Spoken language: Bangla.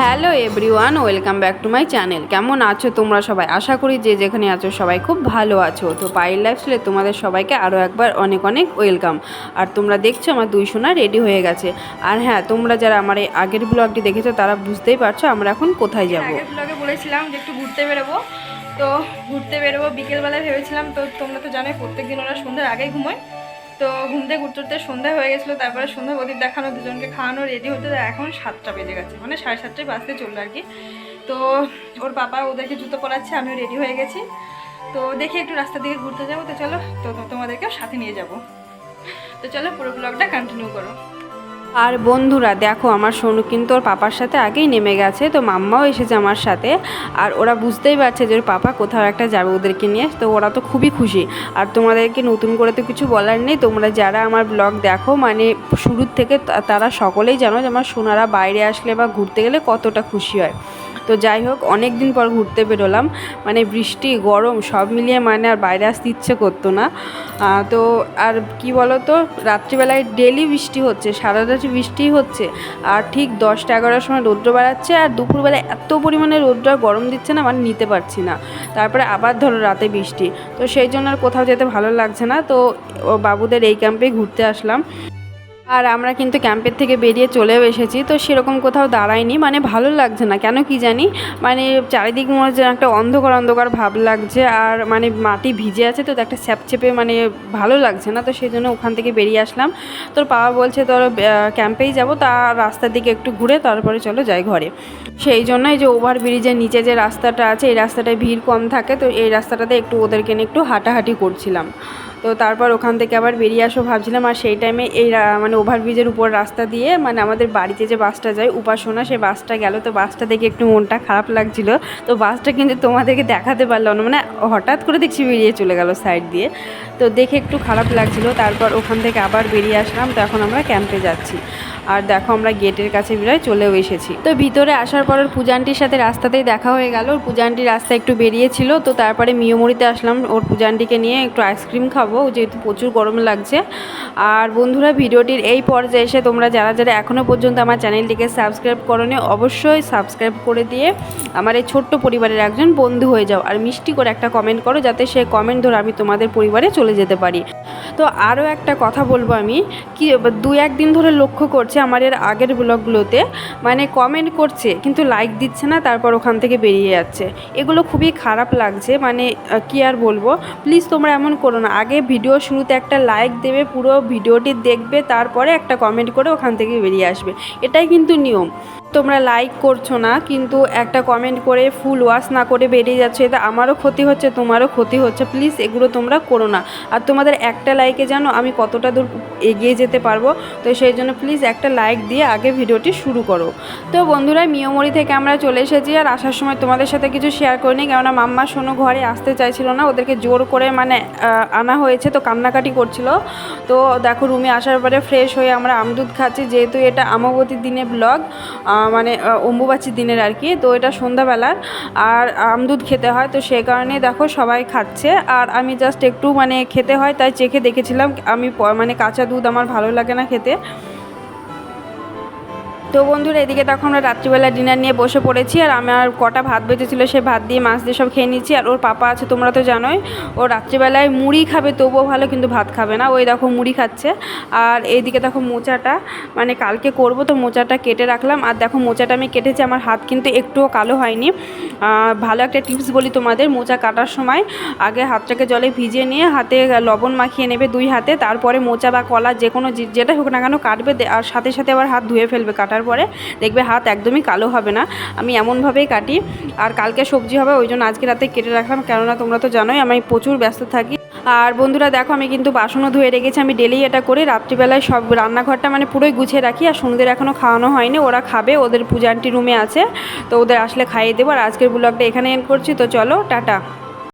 Hello everyone, welcome back to my channel. কেমন আছো তোমরা সবাই? আশা করি যে যেখানে আছো সবাই খুব ভালো আছো। তো পাইল লাইফস্টাইলে তোমাদের সবাইকে আরও একবার অনেক অনেক ওয়েলকাম। আর তোমরা দেখছ আমার দুই সোনা রেডি হয়ে গেছে। আর হ্যাঁ তোমরা যারা আমার এই আগের ব্লগটি দেখেছ, তারা বুঝতেই পারছ আমরা এখন কোথায় যাব। ব্লগে বলেছিলাম যে একটু ঘুরতে বেরোবো। তো ঘুরতে বেরোবো, বিকেলবেলায় ভেবেছিলাম। তো তোমরা তো জানোই প্রত্যেক দিন ওরা সন্ধ্যার আগেই ঘুমোয়। তো ঘুম থেকে ঘুরতে উঠতে সন্ধ্যা হয়ে গেছিল, তারপরে সন্ধ্যা প্রদীপ দেখানো, দুজনকে খাওয়ানো রেডি হতে এখন সাতটা বেজে গেছে মানে সাড়ে সাতটায় বাজতে চলল আর কি। তো ওর পাপা ওদেরকে জুতো পরাচ্ছে, আমিও রেডি হয়ে গেছি। তো দেখি একটু রাস্তার দিকে ঘুরতে যাব, তো চলো, তো তোমাদেরকেও সাথে নিয়ে যাব। তো চলো পুরো ব্লগটা কন্টিনিউ করো। আর বন্ধুরা, দেখো আমার সোনু কিন্তু ওর পাপার সাথে আগেই নেমে গেছে, তো মাম্মাও এসেছে আমার সাথে। আর ওরা বুঝতেই পারছে যে ওর পাপা কোথাও একটা যাবে ওদেরকে নিয়ে, তো ওরা তো খুবই খুশি। আর তোমাদেরকে নতুন করে তো কিছু বলার নেই, তোমরা যারা আমার ব্লগ দেখো মানে শুরুর থেকে তারা সকলেই জানো যে আমার সোনারা বাইরে আসলে বা ঘুরতে গেলে কতটা খুশি হয়। তো যাই হোক অনেক দিন পর ঘুরতে বেরোলাম মানে বৃষ্টি, গরম, সব মিলিয়ে মানে আর বাইরে আসতে ইচ্ছে করতো না। তো আর কি বলো তো রাত্রিবেলায় ডেলি বৃষ্টি হচ্ছে সারা বৃষ্টি হচ্ছে আর ঠিক দশটা এগারোটার সময় রৌদ্র বাড়াচ্ছে আর দুপুরবেলা এত পরিমাণে রৌদ্র আর গরম দিচ্ছে না মানে নিতে পারছি না। তারপরে আবার ধরো রাতে বৃষ্টি। তো সেই জন্য আর কোথাও যেতে ভালো লাগছে না। তো বাবুদের এই ক্যাম্পে ঘুরতে আসলাম। আর আমরা কিন্তু ক্যাম্পের থেকে বেরিয়ে চলেও এসেছি, তো সেরকম কোথাও দাঁড়াইনি মানে ভালো লাগছে না, কেন কি জানি? মানে চারিদিক মনে হচ্ছে একটা অন্ধকার অন্ধকার ভাব লাগছে, আর মানে মাটি ভিজে আছে, তো একটা স্যাপচেপে মানে ভালো লাগছে না, তো সেই জন্য ওখান থেকে বেরিয়ে আসলাম। তোর বাবা বলছে, তোর ক্যাম্পেই যাব, তা রাস্তার দিকে একটু ঘুরে তারপরে চলো, যাই ঘরে। সেই জন্যই যে ওভার ব্রিজের নিচে যে রাস্তাটা আছে, এই রাস্তাটায় ভিড় কম থাকে, তো এই রাস্তাটাতে একটু ওদেরকে নিয়ে একটু হাঁটাহাঁটি করছিলাম। তো তারপর ওখান থেকে আবার বেরিয়ে আসো ভাবছিলাম, আর সেই টাইমে এই মানে ওভারব্রিজের উপর রাস্তা দিয়ে মানে আমাদের বাড়িতে যে বাসটা যায় উপাসনা সে বাসটা গেল। তো বাসটা দেখে একটু মনটা খারাপ লাগছিল। তো বাসটা কিন্তু তোমাদেরকে দেখাতে পারলাম না। মানে হঠাৎ করে দেখছি বেরিয়ে চলে গেল সাইড দিয়ে। তো দেখে একটু খারাপ লাগছিল। তারপর ওখান থেকে আবার বেরিয়ে আসলাম। তো এখন আমরা ক্যাম্পে যাচ্ছি। আর দেখো আমরা গেটের কাছে প্রায় চলেও এসেছি। তো ভিতরে আসার পর পূজানটির সাথে রাস্তাতেই দেখা হয়ে গেল। ওর পূজানটি রাস্তা একটু বেরিয়েছিল। তো তারপরে মিয়মুড়িতে আসলাম। ওর পূজানটিকে নিয়ে একটু আইসক্রিম খাব। যেহেতু প্রচুর গরম লাগছে। আর বন্ধুরা, ভিডিওটির এই পর্যায়ে এসে তোমরা যারা যারা এখনও পর্যন্ত আমার চ্যানেলটিকে সাবস্ক্রাইব করনি, অবশ্যই সাবস্ক্রাইব করে দিয়ে আমার এই ছোট্ট পরিবারের একজন বন্ধু হয়ে যাও। আর মিষ্টি করে একটা কমেন্ট করো, যাতে সেই কমেন্ট ধরে আমি তোমাদের পরিবারে চলে যেতে পারি। তো আরও একটা কথা বলব আমি, কি দু একদিন ধরে লক্ষ্য করছে আমার এর আগের ব্লগগুলোতে মানে কমেন্ট করছে, কিন্তু লাইক দিচ্ছে না, তারপর ওখান থেকে বেরিয়ে যাচ্ছে। এগুলো খুবই খারাপ লাগছে মানে কি আর বলব প্লিজ তোমরা এমন করো না। আগে ভিডিও শুরুতে একটা লাইক দেবে, পুরো ভিডিওটি দেখবে, তারপরে একটা কমেন্ট করে ওখান থেকে বেরিয়ে আসবে। এটাই কিন্তু নিয়ম। তোমরা লাইক করছ না, কিন্তু একটা কমেন্ট করে ফুল ওয়াশ না করে বেরিয়ে যাচ্ছে, এটা আমারও ক্ষতি হচ্ছে, তোমারও ক্ষতি হচ্ছে প্লিজ এগুলো তোমরা করো না। আর তোমাদের একটা লাইকে জানো, আমি কতটা দূর এগিয়ে যেতে পারব, তো সেই জন্য প্লিজ একটা লাইক দিয়ে আগে ভিডিওটি শুরু করো। তো বন্ধুরা, মিয়মরি থেকে আমরা চলে এসেছি, আর আসার সময় তোমাদের সাথে কিছু শেয়ার করিনি, কেননা মাম্মা শোনো ঘরে আসতে চাইছিল না, ওদেরকে জোর করে মানে আনা হয়েছে, তো কান্নাকাটি করছিল। তো দেখো রুমে আসার পরে ফ্রেশ হয়ে আমরা আমদুধ খাচ্ছি, যেহেতু এটা আমাবতীর দিনে ব্লগ মানে অম্বুবাচীর দিনের আর কি। তো এটা সন্ধ্যাবেলার। আর আমদুধ খেতে হয়, তো সে কারণে দেখো সবাই খাচ্ছে। আর আমি জাস্ট একটু মানে খেতে হয়, তাই চেখে দেখেছিলাম। আমি মানে কাঁচা দুধ আমার ভালো লাগে না খেতে। তো বন্ধুরা, এদিকে তখন আমরা রাত্রিবেলা ডিনার নিয়ে বসে পড়েছি আর আমার কটা ভাত বেঁচেছিলো সে ভাত দিয়ে মাছ দিয়ে সব খেয়ে নিচ্ছি। আর ওর পাপা আছে, তোমরা তো জানোই, ও রাত্রিবেলায় মুড়ি খাবে, তবুও ভালো কিন্তু ভাত খাবে না। ওই দেখো মুড়ি খাচ্ছে। আর এইদিকে দেখো মোচাটা মানে কালকে করব তো মোচাটা কেটে রাখলাম। আর দেখো মোচাটা আমি কেটেছি, আমার হাত কিন্তু একটুও কালো হয়নি। ভালো একটা টিপস বলি তোমাদের, মোচা কাটার সময় আগে হাতটাকে জলে ভিজিয়ে নিয়ে হাতে লবণ মাখিয়ে নেবে দুই হাতে, তারপরে মোচা বা কলা যে কোনো যেটা হোক না কেন কাটবে আর সাথে সাথে আবার হাত ধুয়ে ফেলবে কাটার পরে দেখবে হাত একদমই কালো হবে না। আমি এমনভাবেই কাটি, আর কালকে সবজি হবে, ওই জন্য আজকে রাতে কেটে রাখলাম। কেননা তোমরা তো জানোই, আমি প্রচুর ব্যস্ত থাকি। আর বন্ধুরা দেখো, আমি কিন্তু বাসনও ধুয়ে রেখেছি। আমি ডেলি এটা করি, রাত্রিবেলায় সব রান্নাঘরটা মানে পুরোই গুছিয়ে রাখি। আর সন্ধ্যের এখনও খাওয়ানো হয়নি, ওরা খাবে, ওদের পূজা রুমে আছে। তো ওদের আসলে খাইয়ে দেবো। আর আজকের ব্লগটা এখানে এন্ড করছি। তো চলো, টাটা।